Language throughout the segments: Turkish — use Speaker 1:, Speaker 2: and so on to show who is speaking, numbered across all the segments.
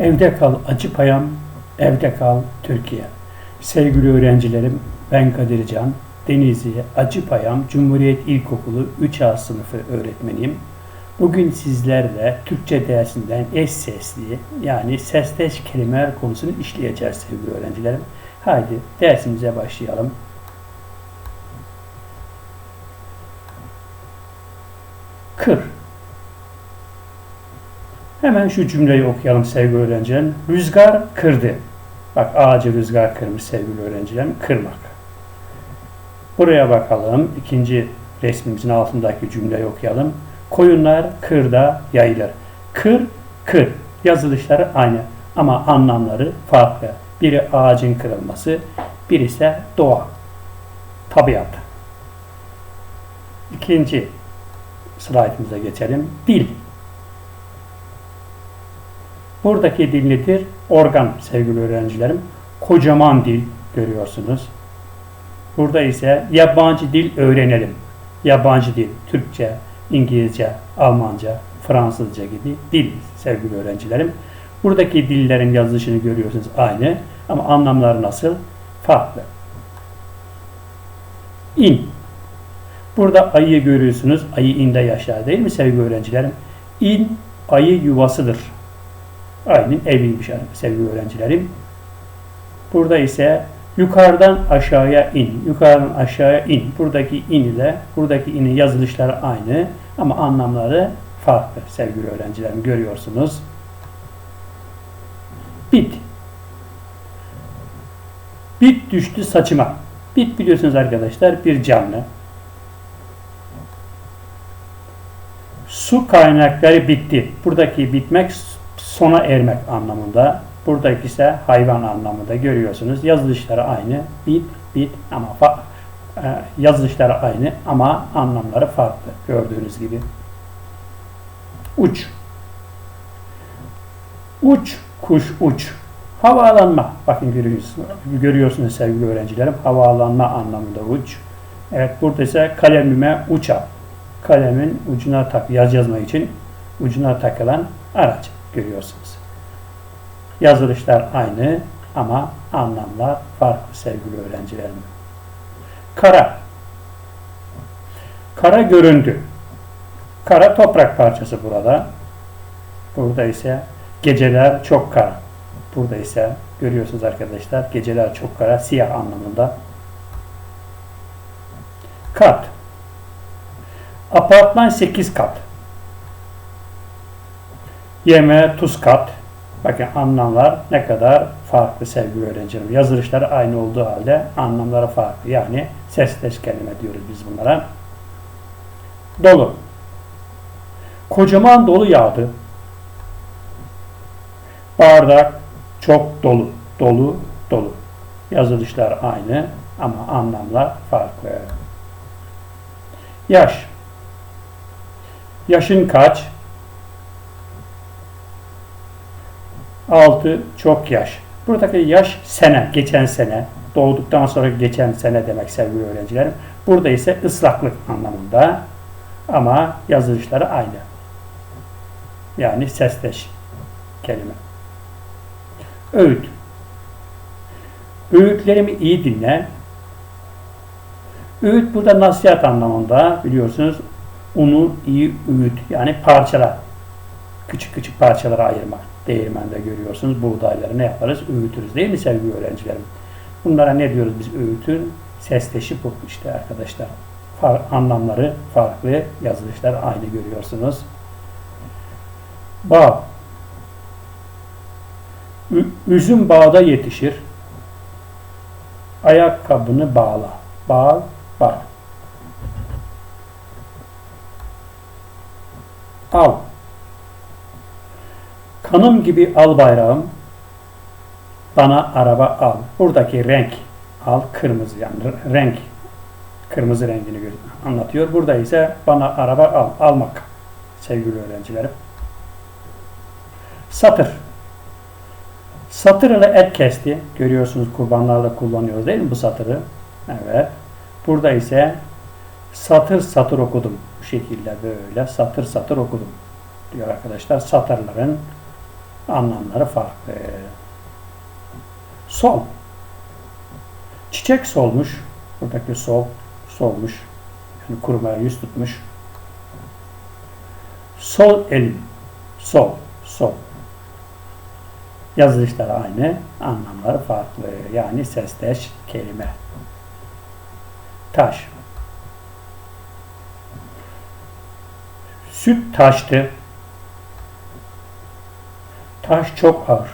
Speaker 1: Evde kal Acıpayam, evde kal Türkiye. Sevgili öğrencilerim, ben Kadir Can, Denizli Acıpayam Cumhuriyet İlkokulu 3A sınıfı öğretmeniyim. Bugün sizlerle Türkçe dersinden eş sesli yani sesteş kelimeler konusunu işleyeceğiz sevgili öğrencilerim. Haydi dersimize başlayalım. Kır. Hemen şu cümleyi okuyalım sevgili öğrencilerim. Rüzgar kırdı. Bak ağacı rüzgar kırmış sevgili öğrencilerim. Kırmak. Buraya bakalım. İkinci resmimizin altındaki cümleyi okuyalım. Koyunlar kırda yayılır. Kır, kır. Yazılışları aynı ama anlamları farklı. Biri ağacın kırılması, biri ise doğa, tabiat. İkinci slaytımıza geçelim. Dil. Buradaki dil nedir? Organ sevgili öğrencilerim. Kocaman dil görüyorsunuz. Burada ise yabancı dil öğrenelim. Yabancı dil, Türkçe, İngilizce, Almanca, Fransızca gibi dil sevgili öğrencilerim. Buradaki dillerin yazılışını görüyorsunuz aynı ama anlamları nasıl? Farklı. İn. Burada ayıyı görüyorsunuz. Ayı inde yaşar değil mi sevgili öğrencilerim? İn ayı yuvasıdır. Ayının eviymiş sevgili öğrencilerim. Burada ise yukarıdan aşağıya in, yukarıdan aşağıya in. Buradaki in ile buradaki inin yazılışları aynı ama anlamları farklı sevgili öğrencilerim görüyorsunuz. Bit. Bit düştü saçıma. Bit biliyorsunuz arkadaşlar bir canlı. Su kaynakları bitti. Buradaki bitmek sona ermek anlamında. Buradaki ise hayvan anlamında görüyorsunuz. Yazılışları aynı. Bit, bit ama fa, e, yazılışları aynı ama anlamları farklı. Gördüğünüz gibi. Uç. Uç, kuş uç. Havaalanma. Bakın görüyorsunuz, görüyorsunuz sevgili öğrencilerim. Havaalanma anlamında uç. Evet burada ise kalemime uça. Kalemin ucuna tak, yaz yazma için ucuna takılan araç görüyorsunuz. Yazılışlar aynı ama anlamlar farklı sevgili öğrencilerim. Kara. Kara göründü. Kara toprak parçası burada. Burada ise geceler çok kara. Burada ise görüyorsunuz arkadaşlar geceler çok kara siyah anlamında. Kat. Apartman 8 kat. Yeme tuz kat. Bakın anlamlar ne kadar farklı sevgili öğrencilerim. Yazılışları aynı olduğu halde anlamları farklı. Yani sesleş kelime diyoruz biz bunlara. Dolu. Kocaman dolu yağdı. Bardak çok dolu. Dolu, dolu. Yazılışlar aynı ama anlamlar farklı. Yaş. Yaşın kaç? 6 çok yaş. Buradaki yaş sene, geçen sene, doğduktan sonra geçen sene demek sevgili öğrencilerim. Burada ise ıslaklık anlamında ama yazılışları aynı. Yani sesleş kelime. Öğüt. Öğütlerimi iyi dinle. Öğüt burada nasihat anlamında biliyorsunuz. Unu iyi öğüt yani parçala. Küçük küçük parçalara ayırmak değirmende görüyorsunuz. Buğdayları ne yaparız? Öğütürüz değil mi sevgili öğrencilerim? Bunlara ne diyoruz biz öğütün? Sesleşi bu işte arkadaşlar. Far, anlamları farklı, yazılışlar aynı görüyorsunuz. Bağ. Üzüm bağda yetişir. Ayakkabını bağla. Bağ, bağ. Al. Kanım gibi al bayrağım, bana araba al. Buradaki renk al kırmızı yani renk kırmızı rengini anlatıyor. Burada ise bana araba al, almak sevgili öğrencilerim. Satır. Satır ile et kesti. Görüyorsunuz kurbanlarda kullanıyoruz değil mi bu satırı? Evet. Burada ise satır satır okudum. Bu şekilde böyle satır satır okudum diyor arkadaşlar. Satırların Anlamları farklı. Sol. Çiçek solmuş. Buradaki sol, solmuş. Yani kurumaya yüz tutmuş. Sol elim. Sol, sol. Yazılışlar aynı, anlamları farklı. Yani sesleş kelime. Taş. Süt taştı. Taş çok ağır.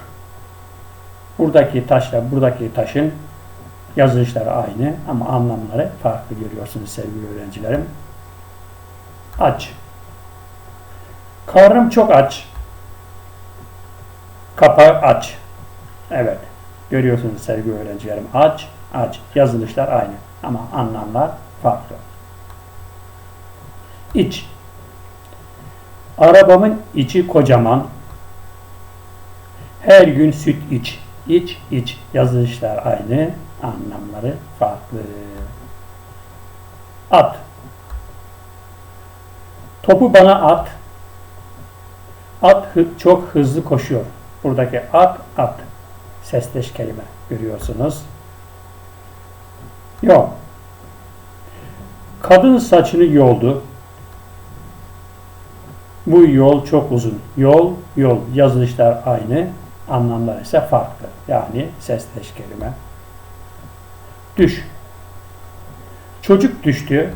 Speaker 1: Buradaki taşla buradaki taşın yazılışları aynı ama anlamları farklı görüyorsunuz sevgili öğrencilerim. Aç. Karnım çok aç. Kapağı aç. Evet. Görüyorsunuz sevgili öğrencilerim. Aç, aç. Yazılışlar aynı ama anlamlar farklı. İç. Arabamın içi kocaman. Her gün süt iç. İç, iç. Yazılışlar aynı, anlamları farklı. At. Topu bana at. At çok hızlı koşuyor. Buradaki at, at. Sesleş kelime görüyorsunuz. Yok. Kadın saçını yoldu. Bu yol çok uzun. Yol, yol. Yazılışlar aynı. Anlamlar ise farklı. Yani sesleş kelime. Düş. Çocuk düştü.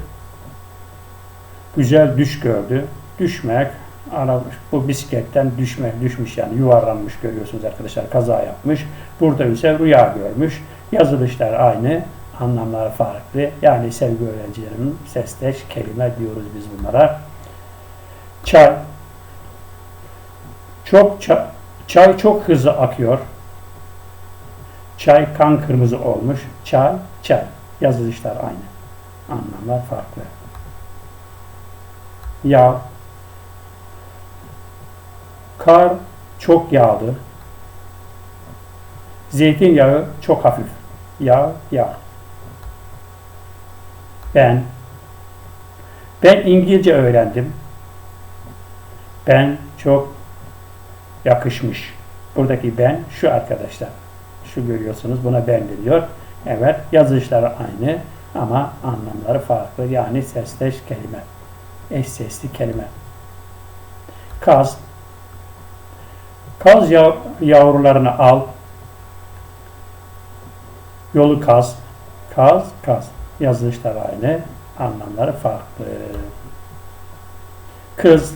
Speaker 1: Güzel düş gördü. Düşmek, aramış. Bu bisikletten düşmek, düşmüş yani yuvarlanmış görüyorsunuz arkadaşlar. Kaza yapmış. Burada ise rüya görmüş. Yazılışlar aynı. Anlamlar farklı. Yani sevgili öğrencilerimin sesleş kelime diyoruz biz bunlara. Çay. Çok çay, çay çok hızlı akıyor. Çay kan kırmızı olmuş. Çay, çay. Yazılışlar aynı. Anlamlar farklı. Yağ. Kar çok yağdı. Zeytinyağı çok hafif. Yağ, yağ. Ben. Ben İngilizce öğrendim. Ben çok yakışmış. Buradaki ben şu arkadaşlar. Şu görüyorsunuz buna ben deniyor. Evet yazışları aynı ama anlamları farklı. Yani sesleş kelime. Eş sesli kelime. Kaz. Kaz yav- yavrularını al. Yolu kaz. Kaz, kaz. Yazılışlar aynı. Anlamları farklı. Kız.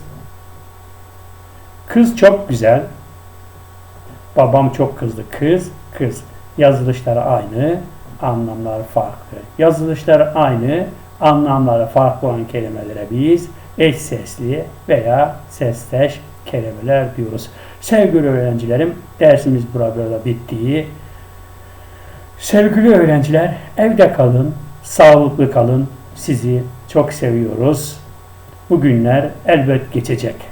Speaker 1: Kız çok güzel. Babam çok kızdı. Kız, kız. Yazılışları aynı, anlamları farklı. Yazılışları aynı, anlamları farklı olan kelimelere biz eş sesli veya sesleş kelimeler diyoruz. Sevgili öğrencilerim, dersimiz burada bitti. Sevgili öğrenciler, evde kalın, sağlıklı kalın. Sizi çok seviyoruz. Bu günler elbet geçecek.